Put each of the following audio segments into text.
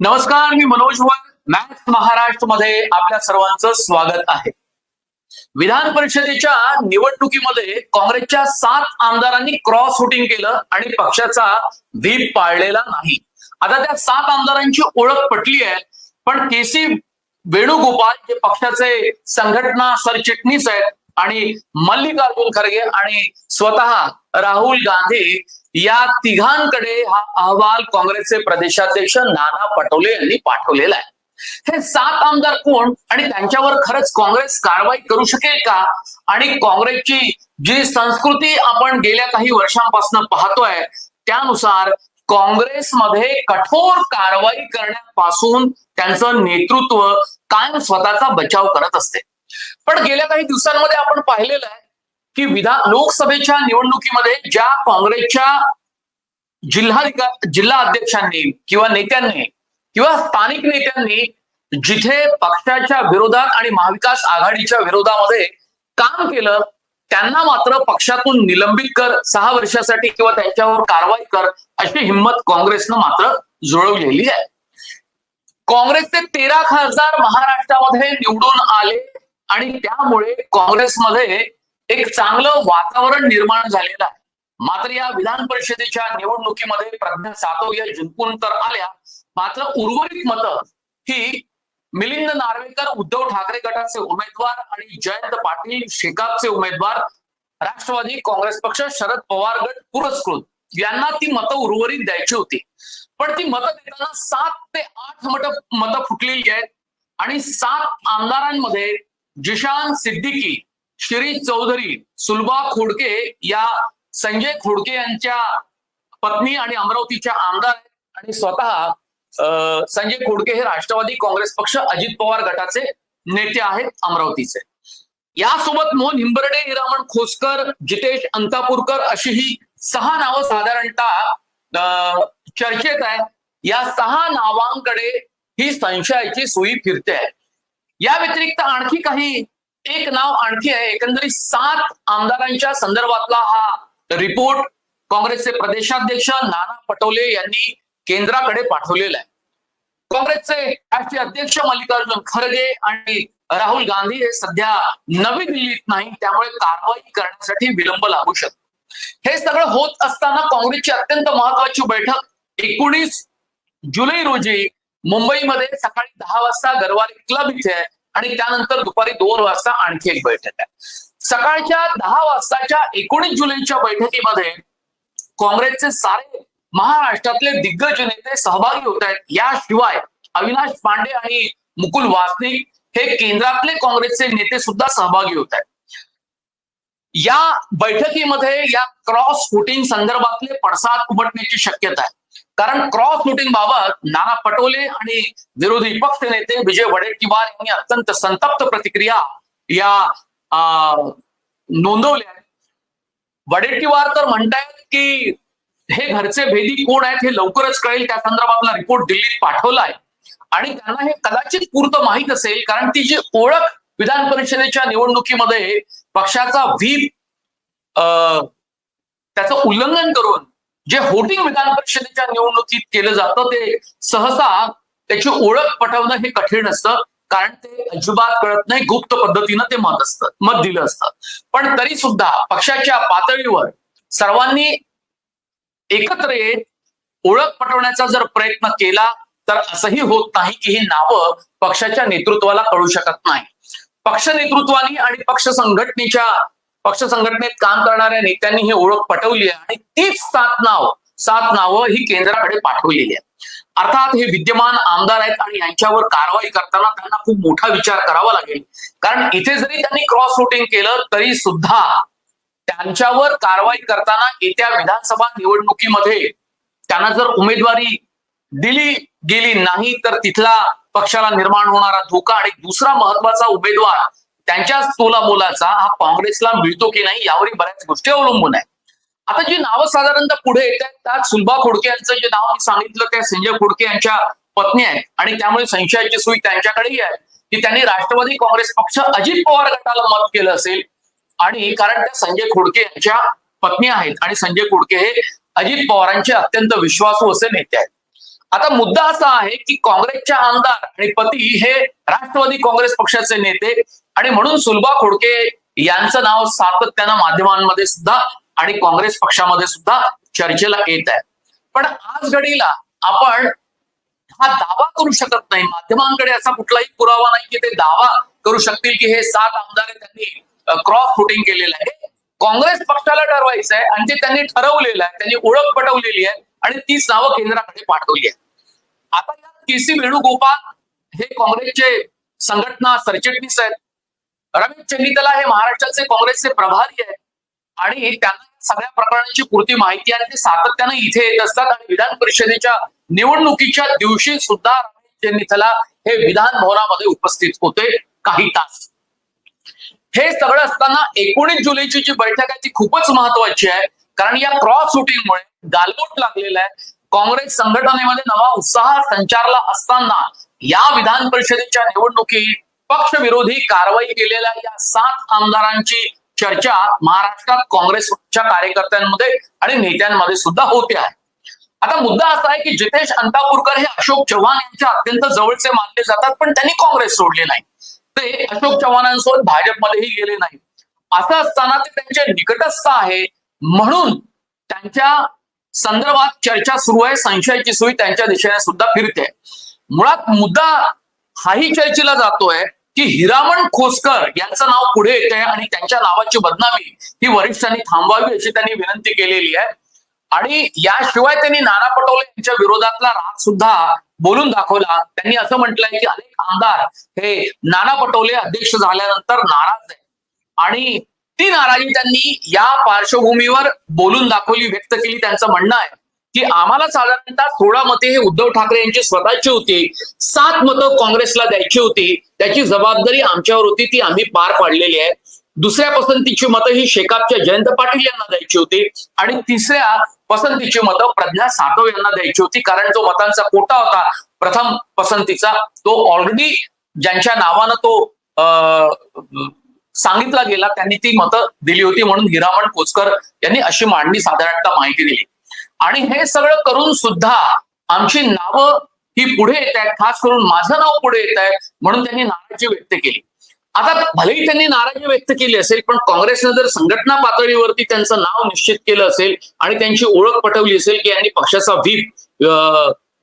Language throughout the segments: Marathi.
नमस्कार मी मनोज वर मॅथ महाराष्ट्रमध्ये आपल्या सर्वांचं स्वागत आहे. विधान परिषदेच्या निवडणुकीमध्ये काँग्रेसच्या सात आमदारांनी क्रॉस वोटिंग केलं आणि पक्षाचा व्हीप पाळलेला नाही. आता त्या सात आमदारांची ओळख पटली आहे पण के सी वेणुगोपाल जे पक्षाचे संघटना सरचिटणीस आहेत आणि मल्लिकार्जुन खरगे आणि स्वतः राहुल गांधी या तिघांकडे हा अहवाल काँग्रेसचे प्रदेशाध्यक्ष नाना पटोले यांनी पाठवलेला आहे. हे सात आमदार कोण आणि त्यांच्यावर खरंच काँग्रेस कारवाई करू शकेल का? आणि काँग्रेसची जी संस्कृती आपण गेल्या काही वर्षांपासून पाहतोय त्यानुसार काँग्रेसमध्ये कठोर कारवाई करण्यापासून त्यांचं नेतृत्व कायम स्वतःचा बचाव करत असते. पण गेल्या काही दिवसांमध्ये आपण पाहिलेलं आहे की विधान लोकसभेच्या निवडणुकीमध्ये ज्या काँग्रेसच्या जिल्हाधिकार जिल्हा अध्यक्षांनी किंवा नेत्यांनी किंवा स्थानिक नेत्यांनी जिथे पक्षाच्या विरोधात आणि महाविकास आघाडीच्या विरोधामध्ये काम केलं त्यांना मात्र पक्षातून निलंबित कर सहा वर्षासाठी किंवा त्यांच्यावर कारवाई कर अशी हिंमत काँग्रेसनं मात्र जुळवलेली आहे. काँग्रेसचे तेरा खासदार महाराष्ट्रामध्ये निवडून आले आणि त्यामुळे काँग्रेसमध्ये एक चांगलं वातावरण निर्माण झालेलं आहे. मात्र या विधान परिषदेच्या निवडणुकीमध्ये प्रज्ञा सातव या जिंकून तर आल्या. मात्र उर्वरित मतं ही मिलिंद नार्वेकर उद्धव ठाकरे गटाचे उमेदवार आणि जयंत पाटील शेकापचे उमेदवार राष्ट्रवादी काँग्रेस पक्ष शरद पवार गट पुरस्कृत. यांना ती मतं उर्वरित द्यायची होती. पण ती मतं देताना सात ते आठ मत मतं फुटलेली आहेत. आणि सात आमदारांमध्ये जिशान सिद्दीकी शिरीष चौधरी सुलभा खोडके या संजय खोडके यांच्या पत्नी आणि अमरावतीच्या आमदार आणि स्वतः अं, संजय खोडके हे राष्ट्रवादी काँग्रेस पक्ष अजित पवार गटाचे नेते आहेत अमरावतीचे. यासोबत मोहन हिंबर्डे हिरामण खोसकर जितेश अंतापूरकर अशी ही सहा नावं साधारणतः अं, चर्चेत आहे या सहा नावांकडे ही संशयाची सोयी फिरते आहे. या व्यतिरिक्त आणखी काही एक नाव आणखी आहे एकंदरीत सात आमदारांच्या संदर्भातला हा रिपोर्ट काँग्रेसचे प्रदेशाध्यक्ष नाना पटोले यांनी केंद्राकडे पाठवलेला आहे. काँग्रेसचे राष्ट्रीय अध्यक्ष मल्लिकार्जुन खरगे आणि राहुल गांधी हे सध्या नवी दिल्लीत नाही त्यामुळे कारवाई करण्यासाठी विलंब लागू शकतो. हे सगळं होत असताना काँग्रेसची अत्यंत महत्वाची बैठक एकोणीस जुलै रोजी मुंबईमध्ये सकाळी दहा वाजता गरवारे क्लब इथे आहे आणि त्यानंतर दुपारी दोन वाजता आणखी एक बैठक आहे. सकाळच्या दहा वाजताच्या एकोणीस जुलैच्या बैठकीमध्ये काँग्रेसचे सारे महाराष्ट्रातले दिग्गज नेते सहभागी होत आहेत. याशिवाय अविनाश पांडे आणि मुकुल वासनिक हे केंद्रातले काँग्रेसचे नेते सुद्धा सहभागी होत आहेत. या बैठकीमध्ये या क्रॉस फुटिंग संदर्भातले पडसाद उमटण्याची शक्यता आहे. कारण क्रॉस वोटिंग बाबत नाना पटोले आणि विरोधी पक्ष नेते विजय वडेट्टीवार यांनी अत्यंत संतप्त प्रतिक्रिया या नोंदवल्या. वडेट्टीवार तर म्हणतायत की हे घरचे भेदी कोण आहेत हे लवकरच कळेल. त्या संदर्भातला रिपोर्ट दिल्लीत पाठवला आहे आणि त्यांना हे कदाचित पूर्त माहीत असेल कारण ती जी ओळख विधान परिषदेच्या निवडणुकीमध्ये पक्षाचा व्हीप त्याचं उल्लंघन करून जे होटिंग विधान परिषदेच्या निवडणुकीत केलं जातं ते सहसा त्याची ओळख पटवणं हे कठीण असतं. कारण ते अजिबात कळत नाही गुप्त पद्धतीनं ते मत असतं मत दिलं असतं. पण तरी सुद्धा पक्षाच्या पातळीवर सर्वांनी एकत्र येत ओळख पटवण्याचा जर प्रयत्न केला तर असंही होत नाही की ही नावं पक्षाच्या नेतृत्वाला कळू शकत नाही. पक्ष नेतृत्वानी आणि पक्ष संघटनेच्या पक्ष संघटनेत काम करणाऱ्या नेत्यांनी ही ओळख पटवली आहे आणि तीच सात नाव सात नावं ही केंद्राकडे पाठवलेली आहेत. अर्थात हे विद्यमान आमदार आहेत आणि यांच्यावर कारवाई करताना त्यांना खूप मोठा विचार करावा लागेल. कारण इथे जरी त्यांनी क्रॉस रुटिंग केलं तरी सुद्धा त्यांच्यावर कारवाई करताना येत्या विधानसभा निवडणुकीमध्ये त्यांना जर उमेदवारी दिली गेली नाही तर तिथला पक्षाला निर्माण होणारा धोका आणि दुसरा महत्त्वाचा उमेदवार त्यांच्याच तोलामोलाचा हा काँग्रेसला मिळतो की नाही यावरही बऱ्याच गोष्टी अवलंबून आहे आता जी नावं साधारणतः पुढे येत आहेत त्यात सुलभा खोडके यांचं जे नाव मी सांगितलं त्या संजय खोडके यांच्या पत्नी आहेत आणि त्यामुळे संशयाची सुई त्यांच्याकडेही आहे की त्यांनी राष्ट्रवादी काँग्रेस पक्ष अजित पवार गटाला मत केलं असेल. आणि कारण त्या संजय खोडके यांच्या पत्नी आहेत आणि संजय खोडके हे अजित पवारांचे अत्यंत विश्वासू असे नेते आहेत. आता मुद्दा असा आहे की काँग्रेसच्या आमदार आणि पती हे राष्ट्रवादी काँग्रेस पक्षाचे नेते आणि म्हणून सुलभा खोडके यांचं नाव सातत्यानं माध्यमांमध्ये सुद्धा आणि काँग्रेस पक्षामध्ये सुद्धा चर्चेला येत आहे. पण आज घडीला आपण हा दावा करू शकत नाही. माध्यमांकडे असा कुठलाही पुरावा नाही की ते दावा करू शकतील की हे सात आमदार त्यांनी क्रॉस फुटिंग केलेलं आहे. काँग्रेस पक्षाला ठरवायचं आहे आणि ते त्यांनी ठरवलेलं आहे त्यांनी ओळख पटवलेली आहे. आणि तीच नावं केंद्राकडे पाठवली आहेत. आता या के सी वेणुगोपाल हे काँग्रेसचे संघटना सरचिटणीस आहेत. रमेश चन्नीतला हे महाराष्ट्राचे काँग्रेसचे प्रभारी आहेत. आणि त्यांना सगळ्या प्रकरणांची पुरती माहिती आहे. ते सातत्यानं इथे येत असतात आणि विधान परिषदेच्या निवडणुकीच्या दिवशी सुद्धा रमेश चन्नीतला हे विधान भवनामध्ये उपस्थित होते काही तास. हे सगळं असताना एकोणीस जुलैची जी बैठक आहे ती खूपच महत्वाची आहे. कारण या क्रॉस शूटिंगमुळे गालबोट लागलेला आहे. काँग्रेस संघटनेमध्ये नवा उत्साह संचारला असताना या विधान परिषदेच्या निवडणुकीत पक्षविरोधी कारवाई केलेल्या या सात आमदारांची चर्चा महाराष्ट्रात काँग्रेसच्या कार्यकर्त्यांमध्ये आणि नेत्यांमध्ये सुद्धा होते आहे. आता मुद्दा असा आहे की जितेश अंतापूरकर हे अशोक चव्हाण यांच्या अत्यंत जवळचे मानले जातात पण त्यांनी काँग्रेस सोडले नाही. ते अशोक चव्हाणांसोबत भाजपमध्येही गेले नाही असं असताना ते त्यांचे निकटस्थ आहे. म्हणून त्यांच्या संदर्भात चर्चा सुरू आहे संशयाची सुई त्यांच्या दिशेने सुद्धा फिरते. मुळात मुद्दा हाही चर्चेला जातोय की हिरामण खोसकर यांचं नाव पुढे येते आणि त्यांच्या नावाची बदनामी ही वरिष्ठांनी थांबवावी अशी त्यांनी विनंती केलेली आहे. आणि याशिवाय त्यांनी नाना पटोले यांच्या विरोधातला राग सुद्धा बोलून दाखवला. त्यांनी असं म्हटलंय की अनेक आमदार हे नाना पटोले अध्यक्ष झाल्यानंतर नाराज आहे आणि ती नाराजी त्यांनी या पार्श्वभूमीवर बोलून दाखवली व्यक्त केली. त्यांचं म्हणणं आहे की आम्हाला साधारणतः सोळा मते हे उद्धव ठाकरे यांची स्वतःची होती. सात मतं काँग्रेसला द्यायची होती. त्याची जबाबदारी आमच्यावर होती ती आम्ही पार पाडलेली आहे. दुसऱ्या पसंतीची मतं ही शेकापच्या जयंत पाटील यांना द्यायची होती. आणि तिसऱ्या पसंतीची मतं प्रज्ञा सातव यांना द्यायची होती. कारण जो मतांचा कोटा होता प्रथम पसंतीचा तो ऑलरेडी ज्यांच्या नावानं तो सांगितला गेला त्यांनी ती मतं दिली होती म्हणून हिरामण कोचकर यांनी अशी मांडणी साधारणतः माहिती दिली. आणि हे सगळं करून सुद्धा आमची नावं ही पुढे येत आहेत खास करून माझं नाव पुढे येत आहे म्हणून त्यांनी नाराजी व्यक्त केली. आता भलेही त्यांनी नाराजी व्यक्त केली असेल पण काँग्रेसनं जर संघटना पातळीवरती त्यांचं नाव निश्चित केलं असेल आणि त्यांची ओळख पटवली असेल की यांनी पक्षाचा व्हीप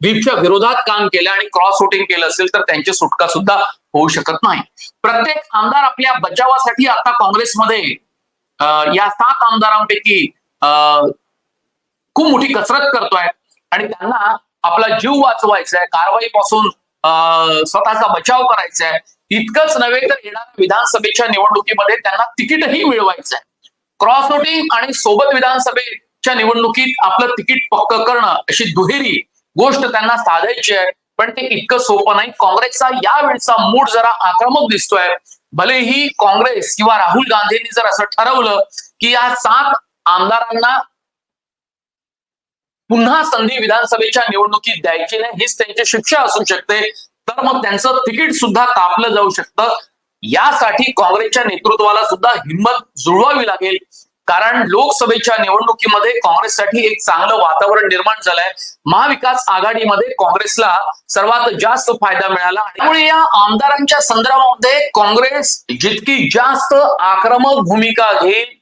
व्हीपच्या विरोधात काम केलं आणि क्रॉस वोटिंग केलं असेल तर त्यांची सुटका सुद्धा होऊ शकत नाही. प्रत्येक आमदार आपल्या बचावासाठी आता काँग्रेसमध्ये या सात आमदारांपैकी अं, खूप मोठी कसरत करतोय आणि त्यांना आपला जीव वाचवायचा आहे कारवाईपासून अं, स्वतःचा बचाव करायचा आहे इतकंच नव्हे तर येणाऱ्या विधानसभेच्या निवडणुकीमध्ये त्यांना तिकीटही मिळवायचं आहे क्रॉस वोटिंग आणि सोबत विधानसभेच्या निवडणुकीत आपलं तिकीट पक्क करणं अशी दुहेरी गोष्ट त्यांना साधायची आहे पण ते इतकं सोपं नाही. काँग्रेसचा यावेळचा मूड जरा आक्रमक दिसतोय. भलेही काँग्रेस किंवा राहुल गांधींनी जर असं ठरवलं की या सात आमदारांना पुन्हा संधी विधानसभेच्या निवडणुकीत द्यायची नाही हीच त्यांची शिक्षा असू शकते तर मग त्यांचं तिकीट सुद्धा कापलं जाऊ शकतं. यासाठी काँग्रेसच्या नेतृत्वाला सुद्धा हिंमत जुळवावी लागेल. कारण लोकसभेच्या निवडणुकीमध्ये काँग्रेससाठी एक चांगलं वातावरण निर्माण झालंय. महाविकास आघाडीमध्ये काँग्रेसला सर्वात जास्त फायदा मिळाला. त्यामुळे या आमदारांच्या संदर्भामध्ये काँग्रेस जितकी जास्त आक्रमक भूमिका घेईल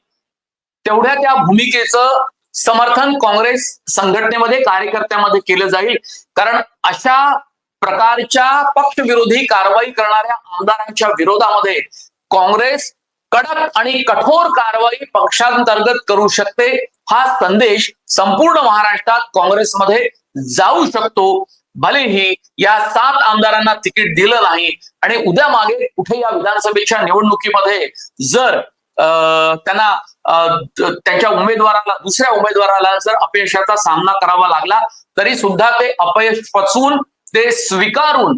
तेवढ्या त्या भूमिकेचं समर्थन काँग्रेस संघटनेमध्ये कार्यकर्त्यामध्ये केलं जाईल. कारण अशा प्रकारच्या पक्षविरोधी कारवाई करणाऱ्या आमदारांच्या विरोधामध्ये काँग्रेस कडक आणि कठोर कारवाई पक्षांतर्गत करू शकते. हा संदेश संपूर्ण महाराष्ट्रात काँग्रेसमध्ये जाऊ शकतो. भलेही या सात आमदारांना तिकीट दिलं नाही आणि उद्या मागे कुठे या विधानसभेच्या निवडणुकीमध्ये जर अं, त्यांना त्यांच्या उमेदवाराला दुसऱ्या उमेदवाराला जर अपयशाचा सामना करावा लागला तरी सुद्धा ते अपयश पचवून ते स्वीकारून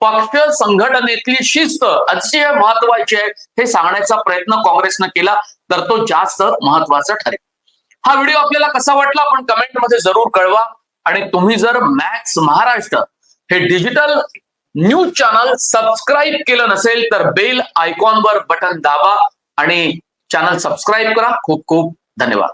पक्ष संघटनेतली शिस्त अतिशय महत्वाची आहे हे सांगण्याचा प्रयत्न काँग्रेसनं केला तर तो जास्त महत्त्वाचा ठरेल. हा व्हिडिओ आपल्याला कसा वाटला आपण कमेंटमध्ये जरूर कळवा. आणि तुम्ही जर मॅक्स महाराष्ट्र हे डिजिटल न्यूज चॅनल सबस्क्राईब केलं नसेल तर बेल आयकॉनवर बटन दाबा आणि चॅनल सबस्क्राईब करा. खूप खूप धन्यवाद.